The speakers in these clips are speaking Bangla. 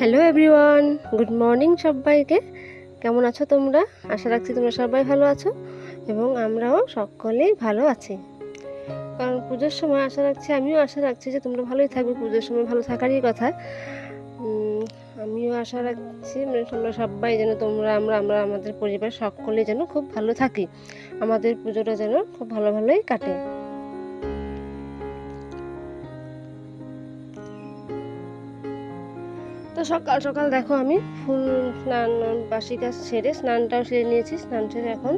হ্যালো এভরিওয়ান গুড মর্নিং সবাইকে। কেমন আছো তোমরা? আশা রাখছি তোমরা সবাই ভালো আছো এবং আমরাও সকলেই ভালো আছি। কারণ পুজোর সময় আশা রাখছি, আমিও আশা রাখছি যে তোমরা ভালোই থাকবে। পুজোর সময় ভালো থাকারই কথা। আমিও আশা রাখছি মানে তোমরা সবাই যেন তোমরা, আমরা আমরা, আমাদের পরিবার সকলেই যেন খুব ভালো থাকি। আমাদের পুজোটা যেন খুব ভালো ভালোই কাটে। তো সকাল সকাল দেখো আমি ফুল স্নান, বাসি গাছ ছেড়ে স্নানটাও সেরে নিয়েছি। স্নান সেরে এখন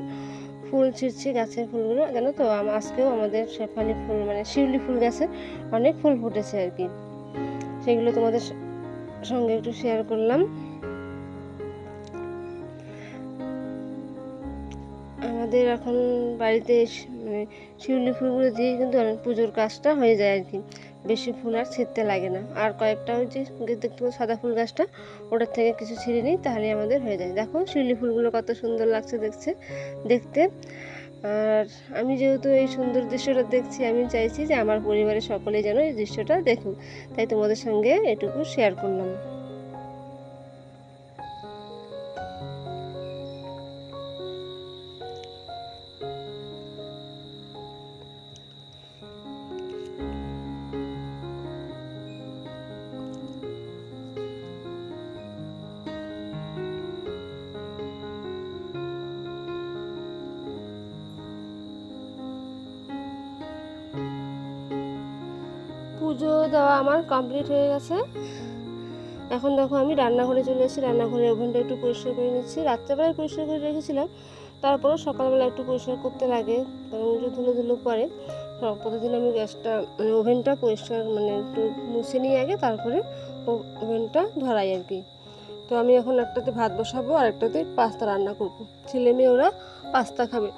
ফুল ছিঁড়ছি গাছের ফুলগুলো, জানো তো? আজকেও আমাদের শেফালি ফুল মানে শিউলি ফুল গাছে অনেক ফুল ফুটেছে আর কি। সেগুলো তোমাদের সঙ্গে একটু শেয়ার করলাম। আমাদের এখন বাড়িতে মানে শিউলি ফুলগুলো দিয়ে কিন্তু অনেক পুজোর কাজটা হয়ে যায় আর কি। বেশি ফুল আর ছিঁড়তে লাগে না। আর কয়েকটা ওই যে দেখতে সাদা ফুল গাছটা, ওটার থেকে কিছু ছিঁড়ে নিই তাহলে আমাদের হয়ে যায়। দেখো শিউলি ফুলগুলো কত সুন্দর লাগছে দেখছে, দেখতে। আর আমি যেহেতু এই সুন্দর দৃশ্যটা দেখছি, আমি চাইছি যে আমার পরিবারের সকলে যেন এই দৃশ্যটা দেখুক। তাই তোমাদের সঙ্গে এটুকু শেয়ার করলাম। পুজো দেওয়া আমার কমপ্লিট হয়ে গেছে। এখন দেখো আমি রান্নাঘরে চলে এসেছি রান্নাঘরে ওভেনটা একটু পরিষ্কার করে নিচ্ছি। রাত্রেবেলায় পরিষ্কার করে রেখেছিলাম, তারপরেও সকালবেলা একটু পরিষ্কার করতে লাগে, কারণ একটু ধুলো ধুলো পরে। প্রতিদিন আমি গ্যাসটা মানে ওভেনটা পরিষ্কার মানে একটু মুছে নিয়ে আগে, তারপরে ওভেনটা ধরাই আর কি। তো আমি এখন একটাতে ভাত বসাবো আর একটাতে পাস্তা রান্না করব। ছেলে মেয়ে ওরা পাস্তা খাবে।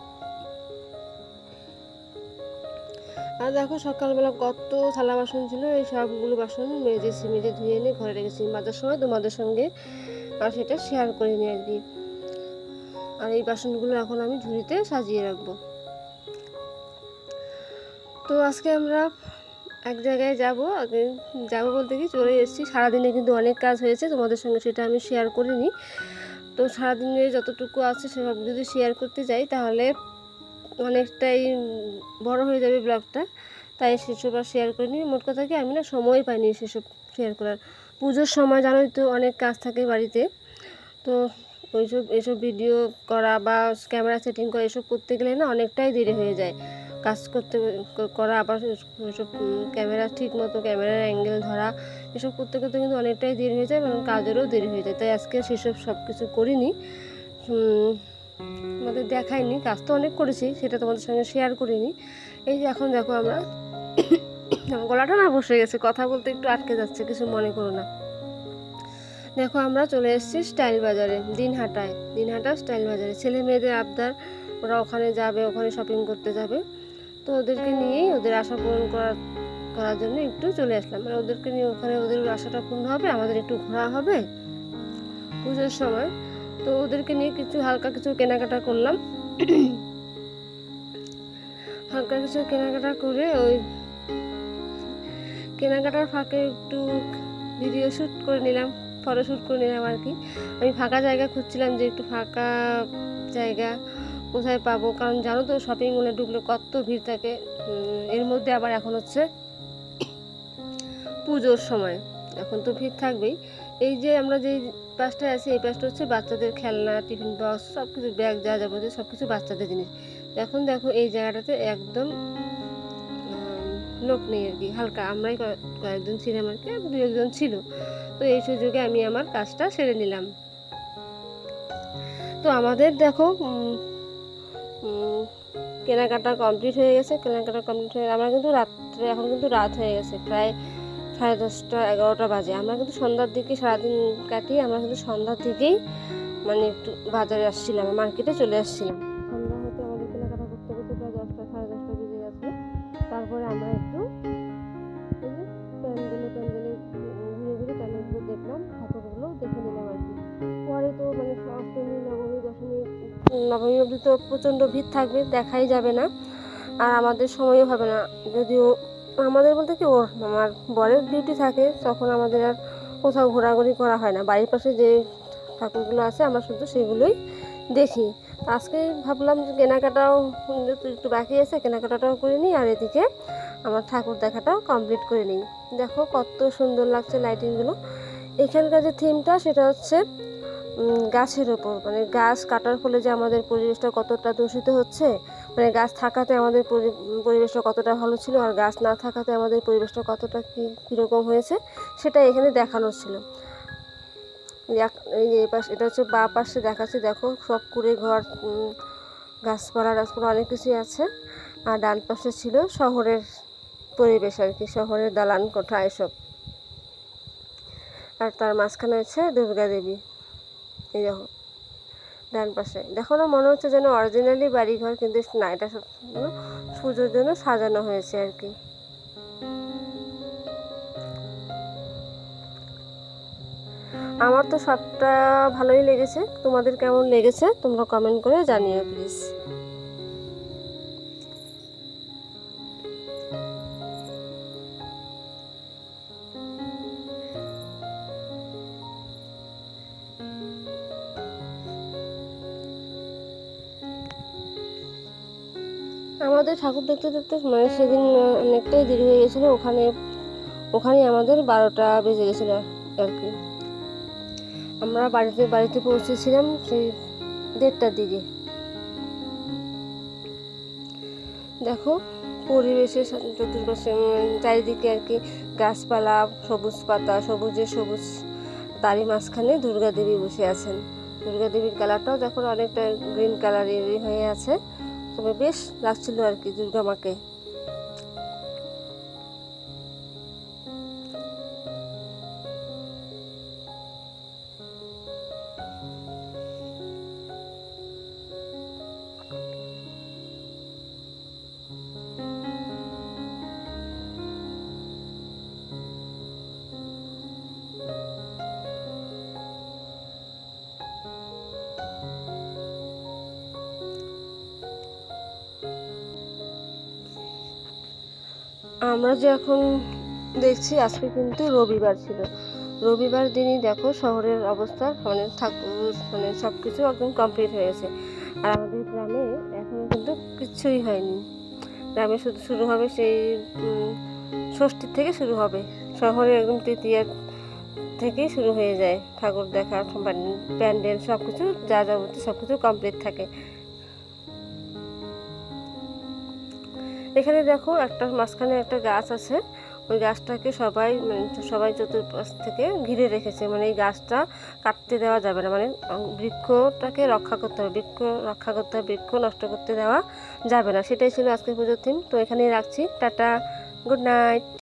আর দেখো সকালবেলা কত থালা বাসন ছিল, এই সবগুলো বাসন মেজেছি মেজে ধুয়ে এনে ঘরে রেখেছি। মাজার সময় তোমাদের সঙ্গে আর সেটা শেয়ার করে নিই আর কি। আর এই বাসনগুলো এখন আমি ঝুড়িতে সাজিয়ে রাখব। তো আজকে আমরা এক জায়গায় যাব, আগে যাব বলতে কি, চলে এসেছি। সারাদিনে কিন্তু অনেক কাজ হয়েছে, তোমাদের সঙ্গে সেটা আমি শেয়ার করিনি। তো সারাদিনে যতটুকু আছে সেসব যদি শেয়ার করতে যাই, তাহলে অনেকটাই বড় হয়ে যাবে ব্লগটা, তাই সেসব আর শেয়ার করিনি মোট কথা কি, আমি না সময় পাইনি সেসব শেয়ার করার। পুজোর সময় জানোই তো অনেক কাজ থাকে বাড়িতে। তো ওইসব, এসব ভিডিও করা বা ক্যামেরা সেটিং করা, এসব করতে গেলে না অনেকটাই দেরি হয়ে যায়। কাজ করতে, করা আবার ওইসব ক্যামেরা ঠিক মতো ক্যামেরার অ্যাঙ্গেল ধরা, এসব করতে করতে কিন্তু অনেকটাই দেরি হয়ে যায় এবং কাজেরও দেরি হয়ে যায়। তাই আজকে সেসব সব কিছু করিনি তোমাদের দেখাইনি, কাজ তো অনেক করেছি, সেটা তোমাদের সঙ্গে শেয়ার করিনি। এই যে এখন দেখো আমরা গলাটা না বসে গেছে, কথা বলতে একটু আটকে যাচ্ছে, কিছু মনে করো না। দেখো আমরা চলে এসেছি স্টাইল বাজারে, দিনহাটায়। দিনহাটা স্টাইল বাজারে, ছেলে মেয়েদের আবদার, ওরা ওখানে যাবে, ওখানে শপিং করতে যাবে। তো ওদেরকে নিয়েই ওদের আশা পূরণ করার করার জন্য একটু চলে আসলাম। মানে ওদেরকে নিয়ে ওখানে ওদের আশাটা পূর্ণ হবে, আমাদের একটু ঘোরা হবে। পুজোর সময় তো ওদেরকে নিয়ে কিছু হালকা কিছু কেনাকাটা করলাম। হালকা কিছু কেনাকাটা করে ওই কেনাকাটার ফাঁকে একটু ভিডিও শ্যুট করে নিলাম ফটো শ্যুট করে নিলাম আর কি। আমি ফাঁকা জায়গা খুঁজছিলাম যে একটু ফাঁকা জায়গা কোথায় পাবো, কারণ জানো তো শপিং মলে ঢুকলে কত ভিড় থাকে। এর মধ্যে আবার এখন হচ্ছে পুজোর সময়। এখন তো ভিড় থাকবেই। এই যে আমরা যে পাশটায় আছি, এই পাশটা হচ্ছে বাচ্চাদের খেলনা, টিফিন বক্স সব কিছু ব্যাগ, যা যাবতীয় সব কিছু বাচ্চাদের জিনিস। এখন দেখো এই জায়গাটাতে একদম লোক নেই আর কি, হালকা। আমরাই কয়েক- কয়েকজন ছিলাম আর কি দু একজন ছিল। তো এই সুযোগে আমি আমার কাজটা সেরে নিলাম। তো আমাদের দেখো কেনাকাটা কমপ্লিট হয়ে গেছে। কেনাকাটা কমপ্লিট হয়ে আমরা কিন্তু রাত্রে, এখন কিন্তু রাত হয়ে গেছে। প্রায় সাড়ে দশটা, এগারোটা বাজে। আমরা কিন্তু সন্ধ্যার দিকে সারাদিন কাটিয়ে আমরা কিন্তু সন্ধ্যার দিকেই মানে একটু বাজারে আসছিলাম, মার্কেটে চলে আসছিলাম। সন্ধ্যা হতে আমাদের কেনাকাটা করতে করতে প্রায় দশটা, সাড়ে দশটা বেজে গেছে। তারপরে আমরা একটু প্যান্ডেলে প্যান্ডেলে ঘুরে ঘুরে প্যান্ডেলগুলো দেখলাম, ঠাকুরগুলো দেখে নিলাম আর কি। পরে তো মানে অষ্টমী নবমী, দশমী, নবমী অবধি তো প্রচণ্ড ভিড় থাকবে, দেখাই যাবে না। আর আমাদের সময়ও হবে না। যদিও আমাদের বলতে কি, ওর আমার বরের ডিউটি থাকে, তখন আমাদের আর কোথাও ঘোরাঘুরি করা হয় না। বাড়ির পাশে যে ঠাকুরগুলো আছে, আমরা শুধু সেগুলোই দেখি। আজকে ভাবলাম যে কেনাকাটাও একটু বাকি আছে, কেনাকাটাটাও করে নিই, আর এদিকে আমার ঠাকুর দেখাটাও কমপ্লিট করে নিই। দেখো কত সুন্দর লাগছে লাইটিংগুলো এখানকার যে থিমটা সেটা হচ্ছে গাছের ওপর। মানে গাছ কাটার ফলে যে আমাদের পরিবেশটা কতটা দূষিত হচ্ছে মানে গাছ থাকাতে আমাদের পরিবেশটা কতটা ভালো ছিল আর গাছ না থাকাতে আমাদের পরিবেশটা কতটা কী, কীরকম হয়েছে, সেটা এখানে দেখানো ছিল। এই যে পাশে, এটা হচ্ছে বা পাশে দেখাচ্ছে, দেখো, সব কুড়ে ঘর গাছপালা গাছপালা অনেক কিছুই আছে। আর ডান পাশে ছিল শহরের পরিবেশ আর কি, শহরের দালান কোঠা এসব। আর তার মাঝখানে হচ্ছে দুর্গা দেবী। এই দেখো, ডান পাশে। দেখো না, মনে হচ্ছে যেন অরিজিনালি বাড়িঘর, কিন্তু না, এটা সব পুজোর জন্য সাজানো হয়েছে আর কি। আমার তো সবটা ভালোই লেগেছে। তোমাদের কেমন লেগেছে, তোমরা কমেন্ট করে জানিও প্লিজ আমাদের ঠাকুর দেখতে দেখতে মানে সেদিন অনেকটাই দেরি হয়ে গেছিল। ওখানে ওখানে আমাদের বারোটা বেজে গেছিল আর কি। আমরা বাড়িতে বাড়িতে পৌঁছেছিলাম সেই দেড়টার দিকে। দেখো পরিবেশের চতুর্পাশে চারিদিকে আর কি গাছপালা, সবুজ পাতা, সবুজে সবুজ তারই মাঝখানে দুর্গা দেবী বসে আছেন। দুর্গা দেবীর কালারটাও দেখো অনেকটা গ্রিন কালারের হয়ে আছে। তবে বেশ লাগছিল আর কি দুর্গা মাকে। আমরা যে এখন দেখছি, আজকে কিন্তু রবিবার ছিল। রবিবার দিনই দেখো শহরের অবস্থা মানে ঠাকুর মানে সব কিছু একদম কমপ্লিট হয়েছে আর আমাদের গ্রামে এখনও কিন্তু কিচ্ছুই হয়নি। গ্রামে শুধু শুরু হবে সেই ষষ্ঠীর থেকে শুরু হবে। শহরে একদম তৃতীয়া থেকেই শুরু হয়ে যায় ঠাকুর দেখা, প্যান্ডেল সব কিছু যা যাবতীয় সব কিছু কমপ্লিট থাকে। এখানে দেখো একটা মাঝখানে একটা গাছ আছে। ওই গাছটাকে সবাই মানে সবাই চতুর্পাশ থেকে ঘিরে রেখেছে। মানে এই গাছটা কাটতে দেওয়া যাবে না। মানে বৃক্ষটাকে রক্ষা করতে হবে। বৃক্ষ রক্ষা করতে হবে, বৃক্ষ নষ্ট করতে দেওয়া যাবে না। সেটাই ছিল আজকের পুজোর থিম তো এখানেই রাখছি। Tata, good night.